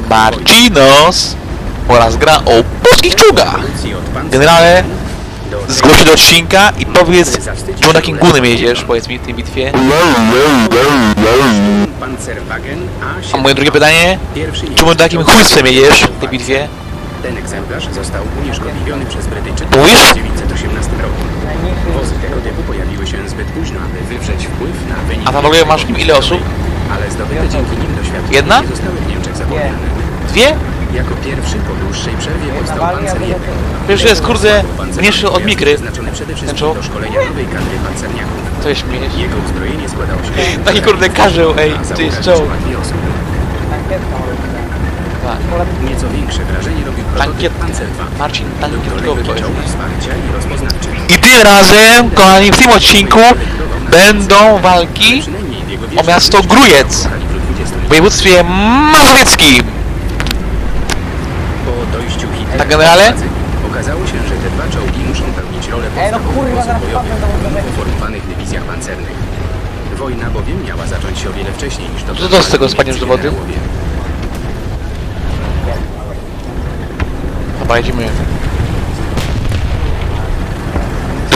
wojny. Marcinos oraz gra o polskich Panzer Generale, Zgłoś się do odcinka i powiedz, czemu takim gunem jedziesz, powiedz mi w tej bitwie. Panzerwagen A7. A moje drugie pytanie, czemu takim chujstwem jedziesz w tej bitwie? Ten egzemplarz został unieszkodliwiony przez Brytyjczyków w Mówisz? 1918 roku. Wozy tego typu pojawiły się zbyt późno, aby wywrzeć wpływ na wynik. A tam w ogóle masz nim ile osób? Ale zdobyte dzięki nim doświadczenia Jedna? nie zostały w Dwie? Jako pierwszy po dłuższej przerwie powstał 1. Przecież jest, kurde, mniejszy od mikry. Przeznaczony przede wszystkim czołg. do szkolenia nowej kadry pancerniaków. To jest śmieć. Jego uzbrojenie składało się Taki kurde karzeł, ej, to jest załoga czołg. liczyła dwie osoby. Tak. Nieco większe wrażenie robił prototyp Tankietka. Panzer 2. Marcin, Był to tankietka lekki to jest. czołg wsparcia i rozpoznawczy. I tym razem, kochani, w tym odcinku będą walki Przynajmniej w jego o miasto Grujec się kalibru 20 w województwie mazowieckim. Po dojściu Hitlera Tak, generale? do władzy Okazało się, że te dwa czołgi muszą pełnić rolę Ej, no podstawowych kurwa, zaraz bojowych padnę do wody. w uformowanych dywizjach pancernych. Wojna bowiem miała zacząć się o wiele wcześniej niż to Co to z tego spadniesz do wody? generałowie. Dobra, jedziemy.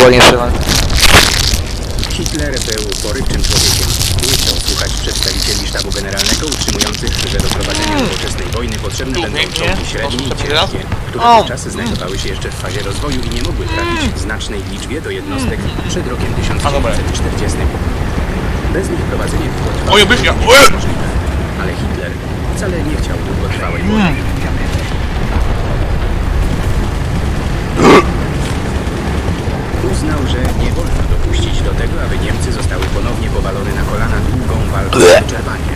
Ładnie strzelam. Hitler był porywczym człowiekiem. Nie chciał słuchać przedstawicieli sztabu generalnego utrzymujących, że do prowadzenia nowoczesnej wojny potrzebne będą czołgi średnie i ciężkie, które wówczas znajdowały się jeszcze w fazie rozwoju i nie mogły trafić w znacznej liczbie do jednostek przed rokiem 1940. Bez nich prowadzenie było możliwe. Ale Hitler wcale nie chciał długotrwałej wojny. Uznał, że nie wolno dopuścić do tego, aby Niemcy zostały ponownie powalone na kolana długą walką o wyczerpanie.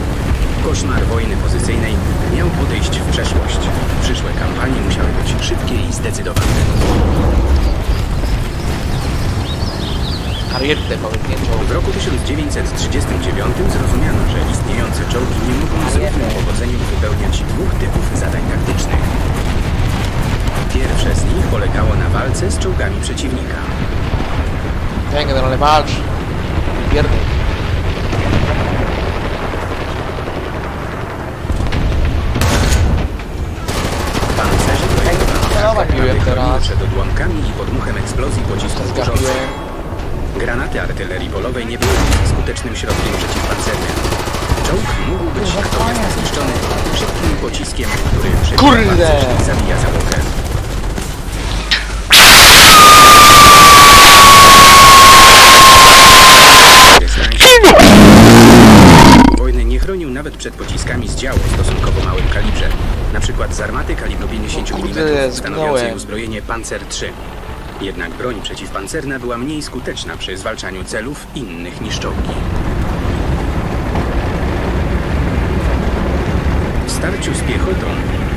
Koszmar wojny pozycyjnej miał podejść w przeszłość. Przyszłe kampanie musiały być szybkie i zdecydowane. W roku 1939 zrozumiano, że istniejące czołgi nie mogą z równym powodzeniem wypełniać dwóch typów zadań taktycznych. Pierwsze z nich polegało na walce z czołgami przeciwnika. Nie, generalnie walcz. Pierdol. Pancerze teraz. przed odłamkami i podmuchem eksplozji pocisków burzących. Granaty artylerii polowej nie były skutecznym środkiem przeciwpancernym. Czołg mógł być natomiast zniszczony szybkim pociskiem, który przebija Kurde! pancerz i zabija załogę. Nawet przed pociskami z działu w stosunkowo małym kalibrze. Na przykład z armaty kalibru 50 O mm stanowiącej zginąłem. uzbrojenie Panzer III. Jednak broń przeciwpancerna była mniej skuteczna przy zwalczaniu celów innych niż czołgi. W starciu z piechotą,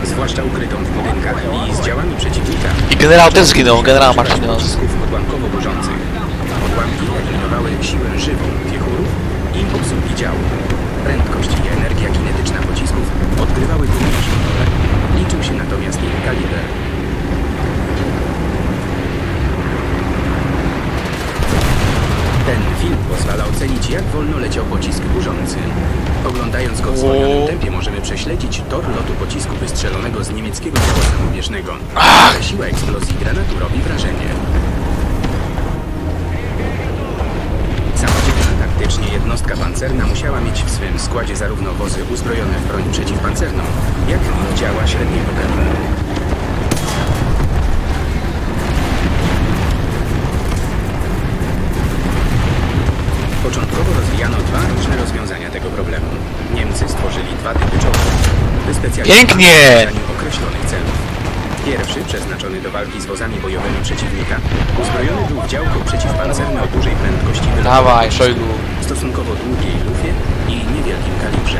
zwłaszcza ukrytą w budynkach i z działami przeciwnika, I generał też zginął, generał Marcinos. pocisków odłamkowo-burzących. Odłamki eliminowały siłę żywą piechurów i obsługi działu. Prędkość i energia kinetyczna pocisków odgrywały tu mniejszą rolę. Liczył się natomiast ich kaliber. Ten film pozwala ocenić, jak wolno leciał pocisk burzący. Oglądając go w zwolnionym tempie, możemy prześledzić tor lotu pocisku wystrzelonego z niemieckiego działa samobieżnego. Siła eksplozji granatu robi wrażenie. Taktycznie jednostka pancerna musiała mieć w swym składzie zarówno wozy uzbrojone w broń przeciwpancerną, jak i działa średniego kalibru. Początkowo rozwijano dwa różne rozwiązania tego problemu. Niemcy stworzyli dwa typy czołgów, wyspecjalizowane Pięknie! w określonych celów. Pierwszy, przeznaczony do walki z wozami bojowymi przeciwnika, uzbrojony był w działko przeciwpancerne o dużej prędkości wylotu Dawaj, Szojgu. Stosunkowo długiej lufie i niewielkim kalibrze.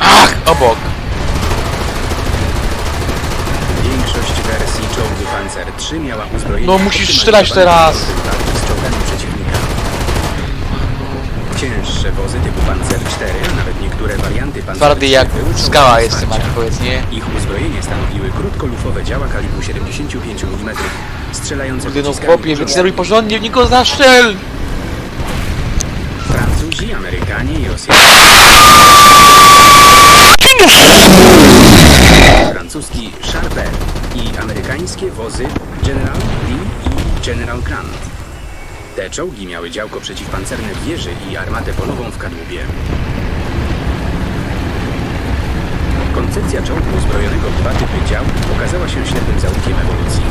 Ach, obok. Większość wersji czołgu Panzer III miała uzbrojenie No, musisz strzelać teraz. do walki z czołgami przeciwnika. Cięższe wozy typu Panzer IV, a nawet niektóre warianty Panzer Twardy jak skała jest powiedz, nie? Ich uzbrojenie stanowiły krótkolufowe działa kalibru 75 mm, strzelające Kurde no chłopie, wyceluj porządnie, w nikogo zaszczel! Francuzi, Amerykanie i Rosjanie. Francuski Charbel i amerykańskie wozy General Lee i General Grant. Te czołgi miały działko przeciwpancerne wieży i armatę polową w kadłubie. Koncepcja czołgu uzbrojonego w dwa typy dział okazała się ślepym zaułkiem ewolucji.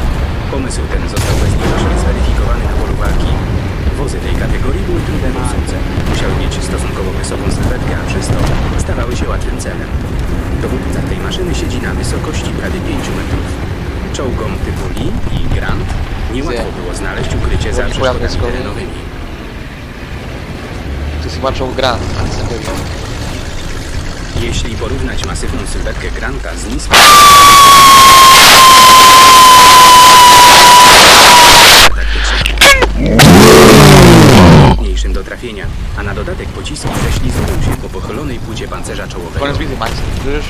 Pomysł ten został bezpośrednio zweryfikowany na polu walki. Wozy tej kategorii były trudne w obsłudze. Musiały mieć stosunkowo wysoką sylwetkę, a przez to stawały się łatwym celem. Dowódca tej maszyny siedzi na wysokości prawie 5 metrów. Czołgom typu Lee i Grant niełatwo było znaleźć ukrycie za przeszkodami terenowymi. To jest chyba czołg pewno. Jeśli porównać masywną sylwetkę Granta z niską mniejszym do trafienia, a na dodatek pociski ześlizują się po pochylonej płycie pancerza czołowego. Koniec widzę, Max, słyszysz?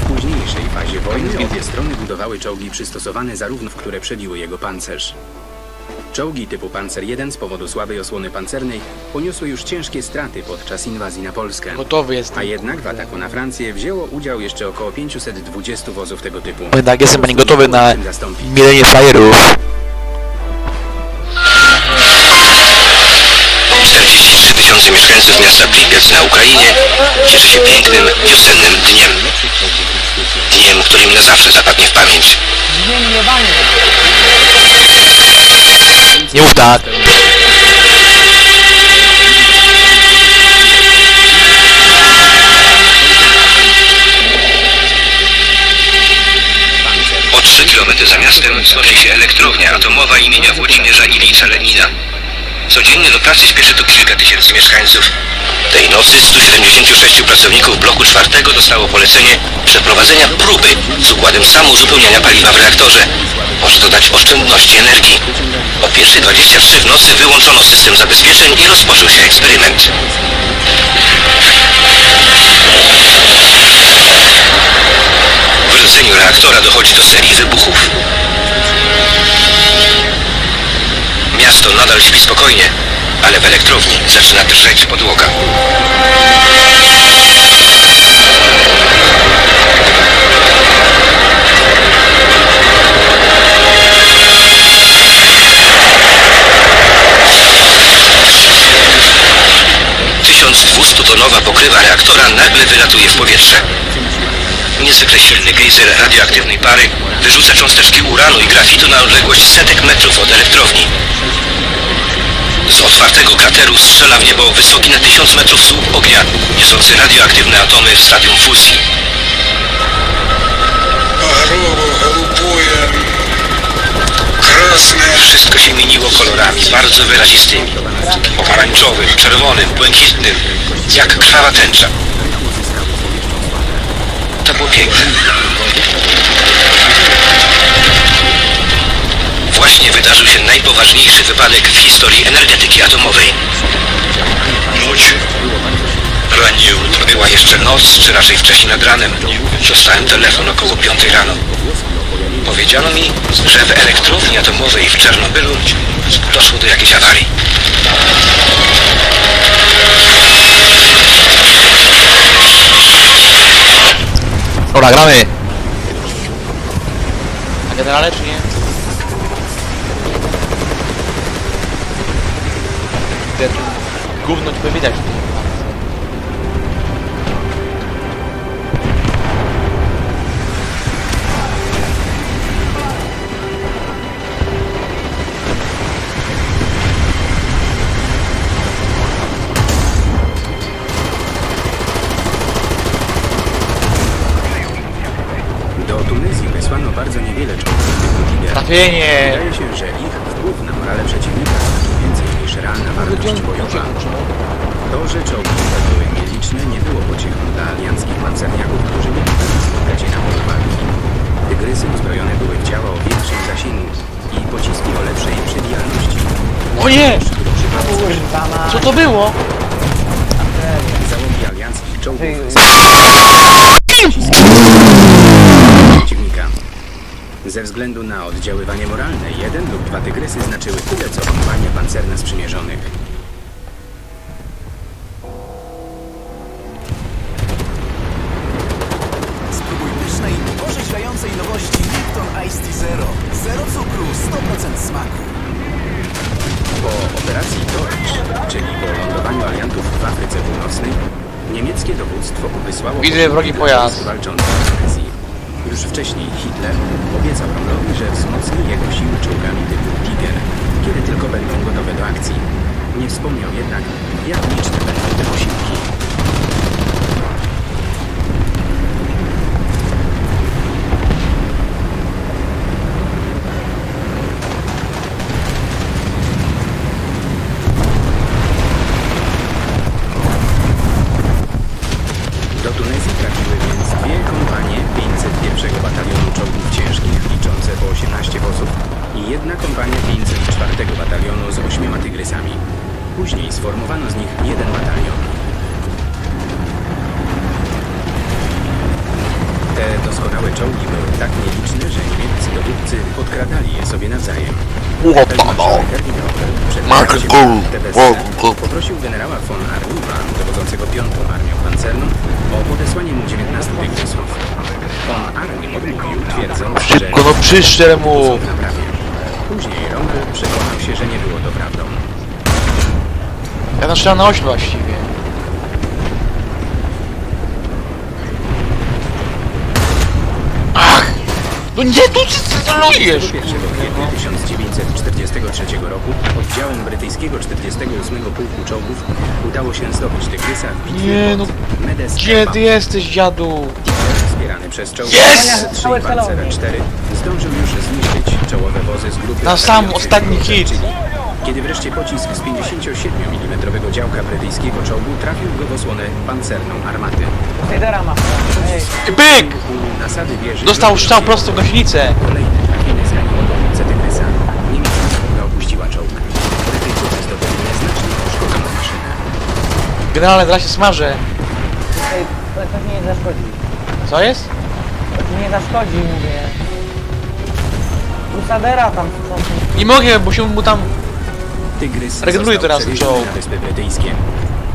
W późniejszej fazie wojny obie strony budowały czołgi przystosowane zarówno w które przebiły jego pancerz. Czołgi typu Panzer I z powodu słabej osłony pancernej poniosły już ciężkie straty podczas inwazji na Polskę. Gotowy jest. A jednak w ataku na Francję wzięło udział jeszcze około 520 wozów tego typu. Jednak jestem pani gotowy na zastąpić. mielenie frajerów. Mieszkańców miasta Pripyat na Ukrainie cieszy się pięknym, wiosennym dniem. Dniem, który mi na zawsze zapadnie w pamięć. Nie mów tak. O 3 km za miastem stworzy się elektrownia atomowa imienia Włodzimierza Ilicza Lenina. Codziennie do pracy śpieszy tu kilka tysięcy mieszkańców. Tej nocy 176 pracowników bloku czwartego dostało polecenie przeprowadzenia próby z układem samouzupełniania paliwa w reaktorze. Może to dać oszczędności energii. O 1.23 w nocy wyłączono system zabezpieczeń i rozpoczął się eksperyment. W rdzeniu reaktora dochodzi do serii wybuchów. Miasto nadal śpi spokojnie, ale w elektrowni zaczyna drżeć podłoga. Dwustotonowa pokrywa reaktora nagle wylatuje w powietrze. Niezwykle silny gejzer radioaktywnej pary wyrzuca cząsteczki uranu i grafitu na odległość setek metrów od elektrowni otwartego krateru strzela w niebo wysoki na 1000 metrów słup ognia, niosący radioaktywne atomy w stadium fuzji. Wszystko się mieniło kolorami, bardzo wyrazistymi. Pomarańczowym, czerwonym, błękitnym, jak krwawa tęcza. To było piękne. właśnie wydarzył się najpoważniejszy wypadek w historii energetyki atomowej. Noć, ranił. To była jeszcze noc, czy raczej wcześniej nad ranem. Dostałem telefon około 5 rano. Powiedziano mi, że w elektrowni atomowej w Czarnobylu doszło do jakiejś awarii. Dobra, gramy! A generale, czyli widać. Do Tunezji wysłano bardzo niewiele czołgów. Trafienie! Były nieliczne, nie było pociechą dla alianckich pancerniaków, którzy mieli spotkać je na polu walki. Tygrysy uzbrojone były w działa o większym zasięgu i pociski o lepszej przebijalności. O nie! Kurwa ma. Co to było? Załogi alianckich czołgów przeciwnika. Ze względu na oddziaływanie moralne, jeden lub dwa tygrysy znaczyły tyle, co kompania pancerne sprzymierzonych. Wysłało Widzę wrogi pojazd. walczący. Już wcześniej Hitler obiecał Rommelowi, że wzmocni jego siły czołgami typu Tiger, kiedy tylko będą gotowe do akcji. Nie wspomniał jednak, jak liczne będą te posiłki. Te doskonałe czołgi były tak nieliczne, że niemieccy dowódcy podkradali je sobie nawzajem. Feldmarszałek Erwin Rommel przed Mark wejściem Bull. na Tebessę Bull, Bull. poprosił generała von Arniwa, dowodzącego piątą armią pancerną, o podesłanie mu 19 tygrysów. Von Arnim odmówił, twierdząc, że Szybko, no przyszczel mu! Później Rommel przekonał się, że nie było to prawdą. Ja strzelam na 8 właściwie. No nie, tu ty celujesz! 1 kwietnia 1943 roku oddziałom brytyjskiego 48 Pułku Czołgów udało się zdobyć Tygrysa w bitwie Nie, pod no, Medes Gdzie ty jesteś, dziadu? Wspierany przez czołgi Yes! 3 Całe Pancera celownik. 4 zdążył już zniszczyć czołowe wozy z grupy Na sam ostatni hit. Kiedy wreszcie pocisk z 57 mm działka brytyjskiego czołgu trafił go w osłonę pancerną armaty. Federa ma. U nasady wieży Dostał strzał prosto w gąsienicę. Kolejny trafienie zranił dowódcę Tygrysa. Niemiecka załoga opuściła czołg. Brytyjczycy zdobyli nieznacznie uszkodzoną maszynę. Generalnie teraz się smażę. tutaj ci nie zaszkodzi. Co jest? To nie zaszkodzi, mówię. Crusadera tam są. Nie mogę, bo się mu tam... Tygrys został teraz przewieziony czołg. Wyspy Brytyjskie.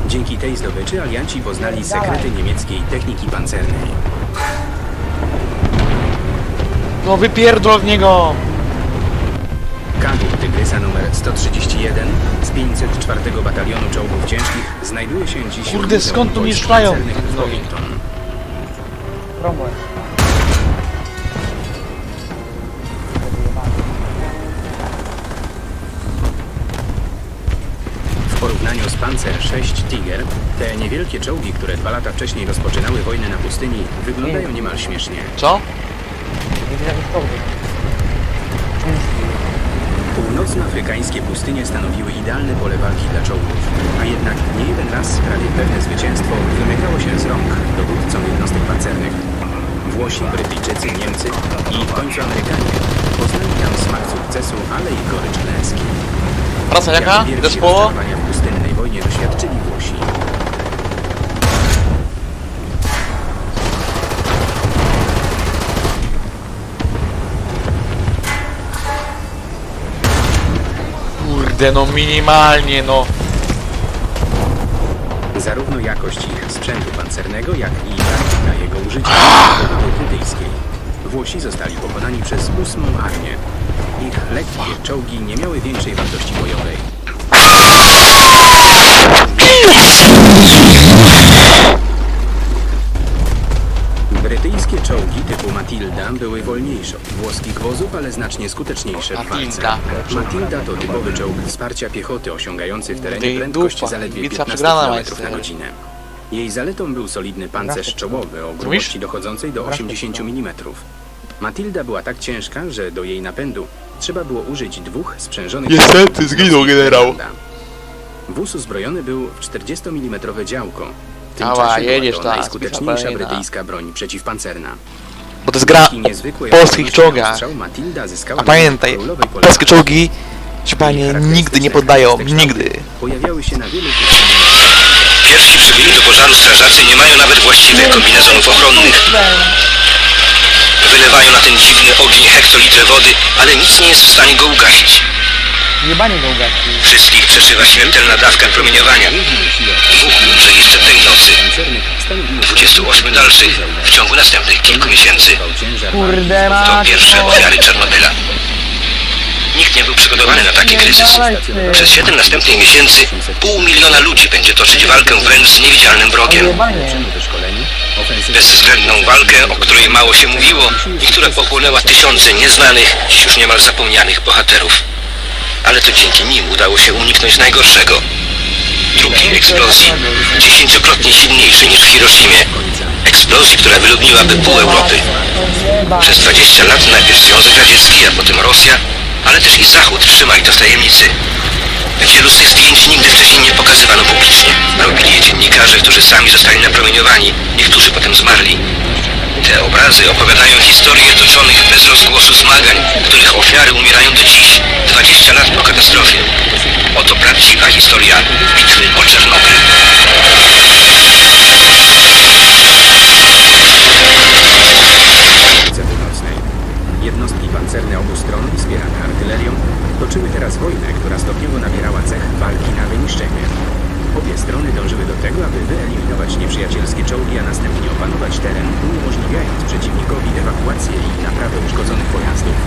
Dzięki tej zdobyczy alianci poznali sekrety niemieckiej techniki pancernej. No wypierdol w niego! Kantur Tygrysa numer 131 z 504 Batalionu Czołgów Ciężkich znajduje się dziś w Kurde, skąd tu mnie Wojsk strzelają? Pancernych w Bovington. Cromwell. Z Panzer 6 Tiger, te niewielkie czołgi, które dwa lata wcześniej rozpoczynały wojnę na pustyni, wyglądają niemal śmiesznie. Co? Północnoafrykańskie pustynie stanowiły idealne pole walki dla czołgów, a jednak nie jeden raz prawie pewne zwycięstwo wymykało się z rąk dowódcom jednostek pancernych. Włosi, Brytyjczycy, Niemcy i w końcu Amerykanie poznali tam smak sukcesu, ale i gorycz klęski. Praca jaka? Zespoło? Wojnie doświadczyli Włosi. Kurde, no minimalnie, no. Zarówno jakość ich sprzętu pancernego, jak i taktyka jego użycia były brytyjskiej. Włosi zostali pokonani przez ósmą armię. Ich lekkie czołgi nie miały większej wartości bojowej. Brytyjskie czołgi typu Matilda były wolniejsze od włoskich wozów, ale znacznie skuteczniejsze w walce. Matilda. Matilda to typowy czołg wsparcia piechoty osiągający w terenie Ty prędkość dupa, zaledwie bitwa 15 przegrana, km na godzinę. Jej zaletą był solidny pancerz czołowy o grubości dochodzącej do 80 mm. Matilda była tak ciężka, że do jej napędu trzeba było użyć dwóch sprzężonych... Niestety zginął generał. Wóz uzbrojony był w 40 mm działko. W tym Ała, czasie była jedziesz to ta, najskuteczniejsza spisa brytyjska broń przeciwpancerna. Bo to jest gra Dzięki niezwykłej polskich czołgach. ostrzał Matilda zyskała A pamiętaj, królowej polskie Polaków. czołgi Ci panie nigdy nie poddają, nigdy. Pojawiały się na wielu Pierwsi przybyli do pożaru strażacy nie mają nawet właściwych kombinezonów ochronnych. Wylewają na ten dziwny ogień hektolitry wody, ale nic nie jest w stanie go ugasić. Jebanie go ugasi. Wszystkich przeszywa śmiertelna dawka promieniowania. Dwóch jeszcze tej nocy. 28 dalszych w ciągu następnych kilku miesięcy. Kurde To mać. pierwsze ofiary Czarnobyla. Nikt nie był przygotowany na taki kryzys. Przez 7 następnych miesięcy pół miliona ludzi będzie toczyć walkę wręcz z niewidzialnym wrogiem. Jebanie. Bezwzględną walkę, o której mało się mówiło i która pochłonęła tysiące nieznanych, dziś już niemal zapomnianych bohaterów. Ale to dzięki nim udało się uniknąć najgorszego. Drugiej eksplozji, dziesięciokrotnie silniejszej niż w Hiroshimie. Eksplozji, która wyludniłaby pół Europy. Przez 20 lat najpierw Związek Radziecki, a potem Rosja, ale też i Zachód trzymali to w tajemnicy. Wielu zdjęć nigdy wcześniej nie pokazywano publicznie. Robili je dziennikarze, którzy sami zostali napromieniowani. Niektórzy potem zmarli. Te obrazy opowiadają historię toczonych bez rozgłosu zmagań, których ofiary umierają do dziś, 20 lat po katastrofie. Oto prawdziwa historia bitwy o Czernobyl. Afryce Północnej. Jednostki pancerne obu stron, wspierane artylerią, toczyły teraz wojnę, która stopniowo nabierała cech walki na wyniszczenie. Obie strony dążyły do tego, aby wyeliminować nieprzyjacielskie czołgi, a następnie opanować teren, uniemożliwiając przeciwnikowi ewakuację i naprawę uszkodzonych pojazdów.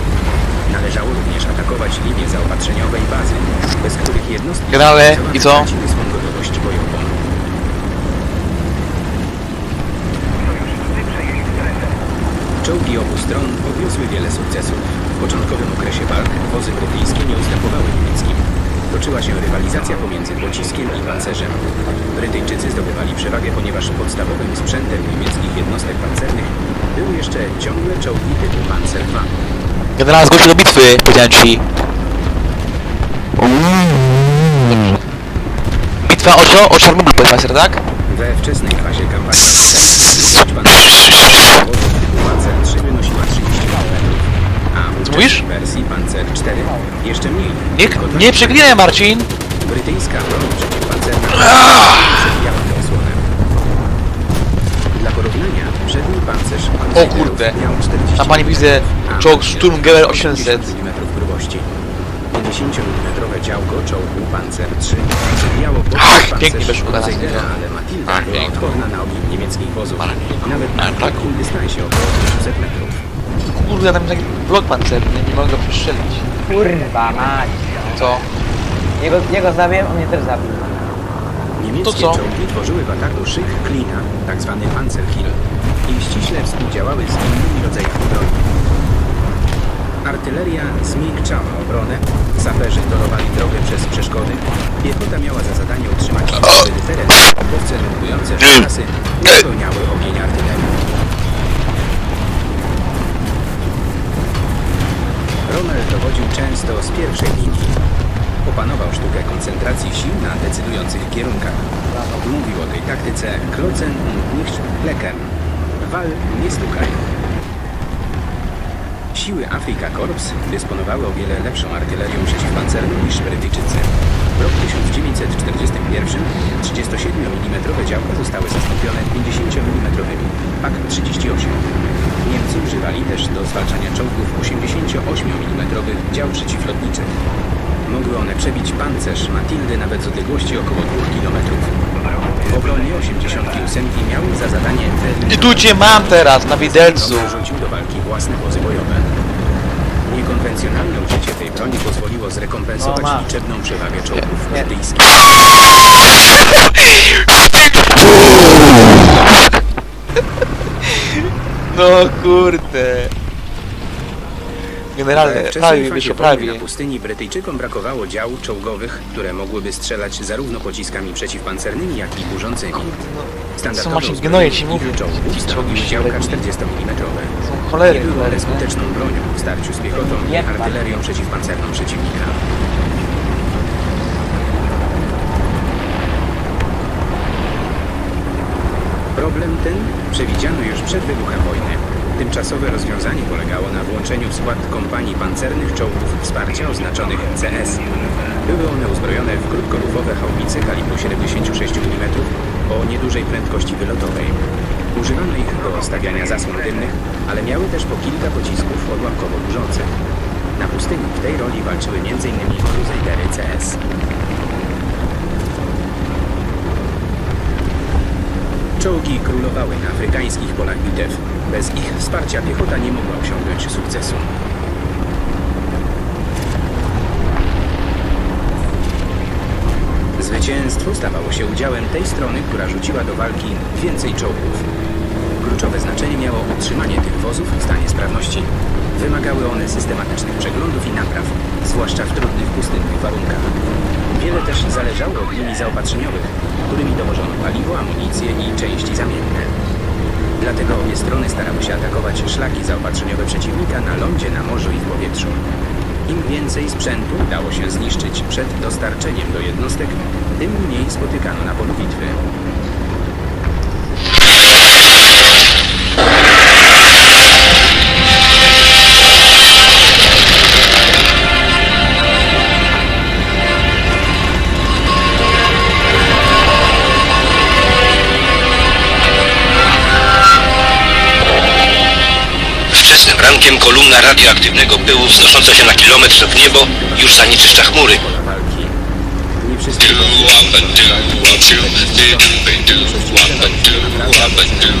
Należało również atakować linie zaopatrzeniowe i bazy, bez których Generale, i co? Czołgi obu stron odniosły wiele sukcesów. W początkowym okresie walk wozy brytyjskie nie ustępowały niemieckim. Toczyła się rywalizacja pomiędzy pociskiem i pancerzem. Brytyjczycy zdobywali przewagę, ponieważ podstawowym sprzętem niemieckich jednostek pancernych były jeszcze ciągłe czołgi typu Panzer II. Generał zgłosił do bitwy, powiedziałem ci. Bitwa o co? O powiedz tak? We wczesnej fazie kampanii długość pancerza wozów typu Panzer III wynosiła 30 km, a w Co mówisz? wersji Panzer IV jeszcze mniej. Nie, nie przeklinaj Marcin! Brytyjska broń przeciwpancerna przebijała tę osłonę. Dla porównania, przedni pancerz O kurde. miał 40 Tam pani widzę czołg Sturmgewehr 50 800. mm grubości. 50 mm działko czołgu Panzer III przebijało Ach, pięknie weszło teraz, ale Matilda Ach, była pięknie. odporna na ogień niemieckich wozów, nawet na tak. krótkim dystansie około 500 metrów. Kurde, tam jest taki blok pancerny, nie mogę go przestrzelić. Kurwa mać. Co? Jego, jego zabiłem, on mnie też zabił. Niemieckie To co? czołgi tworzyły w ataku szyk klina, tzw. Panzerkill, i ściśle współdziałały z innymi rodzajami broni. Artyleria zmiękczała obronę, saperzy torowali drogę przez przeszkody, piechota miała za zadanie utrzymać wtedy teren, a chłopce lądujące w trasy uzupełniały ogień artylerii. Rommel dowodził często z pierwszej linii. Opanował sztukę koncentracji sił na decydujących kierunkach. Mówił o tej taktyce Klotzen und nicht Klecken. Wal, nie stukaj. Siły Afrika Korps dysponowały o wiele lepszą artylerią przeciwpancerną niż Brytyjczycy. W roku 1941 37 mm działka zostały zastąpione 50 mm PAK 38. Niemcy używali też do zwalczania czołgów 88 mm dział przeciwlotniczych. Mogły one przebić pancerz Matildy nawet z odległości około 2 km. W obronie 88 miały za zadanie I tu cię mam teraz, na widelcu. Rzucił do walki własne wozy bojowe. Niekonwencjonalne użycie tej broni pozwoliło zrekompensować No, liczebną przewagę czołgów Nie. brytyjskich. No kurde. Generalnie, prawie wyszło, wojny prawie. na pustyni Brytyjczykom brakowało działów czołgowych, które mogłyby strzelać zarówno pociskami przeciwpancernymi, jak i burzącymi. Standardowe Są właśnie uzbrojenie gnoje, ci mówię. czołgów Ci stanowi czołgi się działka robią. 40 mm. Są cholery, Nie były one skuteczną bronią w starciu z piechotą i artylerią przeciwpancerną przeciwnika. Problem ten przewidziano już przed wybuchem wojny. Tymczasowe rozwiązanie polegało na włączeniu w skład kompanii pancernych czołgów wsparcia oznaczonych CS. Były one uzbrojone w krótkolufowe haubice kalibru 76 mm o niedużej prędkości wylotowej. Używano ich do stawiania zasłon dymnych, ale miały też po kilka pocisków odłamkowo burzących. Na pustyni w tej roli walczyły m.in. Crusadery CS. Czołgi królowały na afrykańskich polach bitew. Bez ich wsparcia piechota nie mogła osiągnąć sukcesu. Zwycięstwo stawało się udziałem tej strony, która rzuciła do walki więcej czołgów. Kluczowe znaczenie miało utrzymanie tych wozów w stanie sprawności. Wymagały one systematycznych przeglądów i napraw, zwłaszcza w trudnych pustynnych warunkach. Wiele też zależało od linii zaopatrzeniowych, którymi dowożono paliwo, amunicję i części zamienne. Dlatego obie strony starały się atakować szlaki zaopatrzeniowe przeciwnika na lądzie, na morzu i w powietrzu. Im więcej sprzętu udało się zniszczyć przed dostarczeniem do jednostek, tym mniej spotykano na polu bitwy. Rankiem kolumna radioaktywnego pyłu wznosząca się na kilometr w niebo już zanieczyszcza chmury. Pola walki. Nie wszyscy My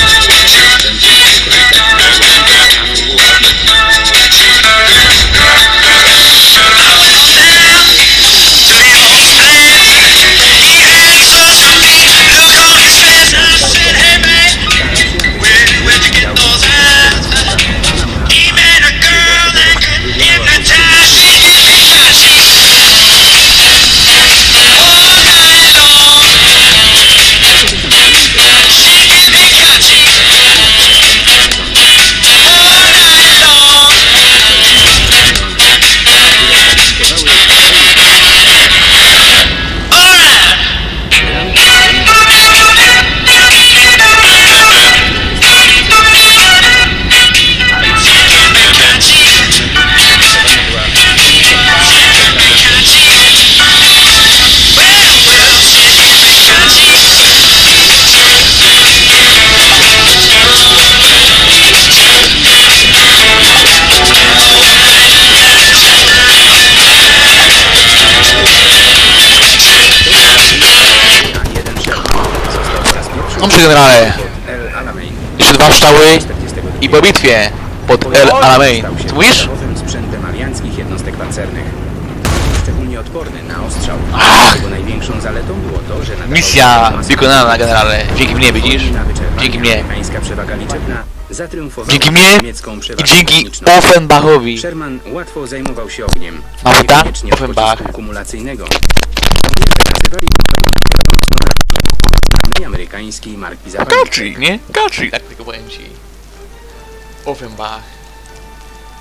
Dobrze, generale. Jeszcze dwa 42 i po bitwie pod El Alamein. Co mówisz? sprzętem alianckich jednostek pancernych. Szczególnie odporny na ostrzał. Ach! Jego największą zaletą było to, że Misja wykonana, generale. Dzięki mnie, widzisz? Dzięki mnie. Dzięki mnie i dzięki. Offenbachowi. Sherman łatwo zajmował się ogniem. Niekoniecznie od Offenbach. kumulacyjnego. Nie przekazywali amerykańskiej marki zapalniczej. Kaczy, nie? Kaczy, tak tylko powiem ci. Offenbach.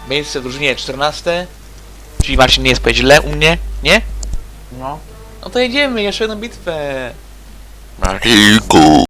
Miejsce w drużynie 14. Czyli Marcin nie jest powiedzieć źle u mnie, nie? No. No to jedziemy, jeszcze jedną bitwę. Marcinku.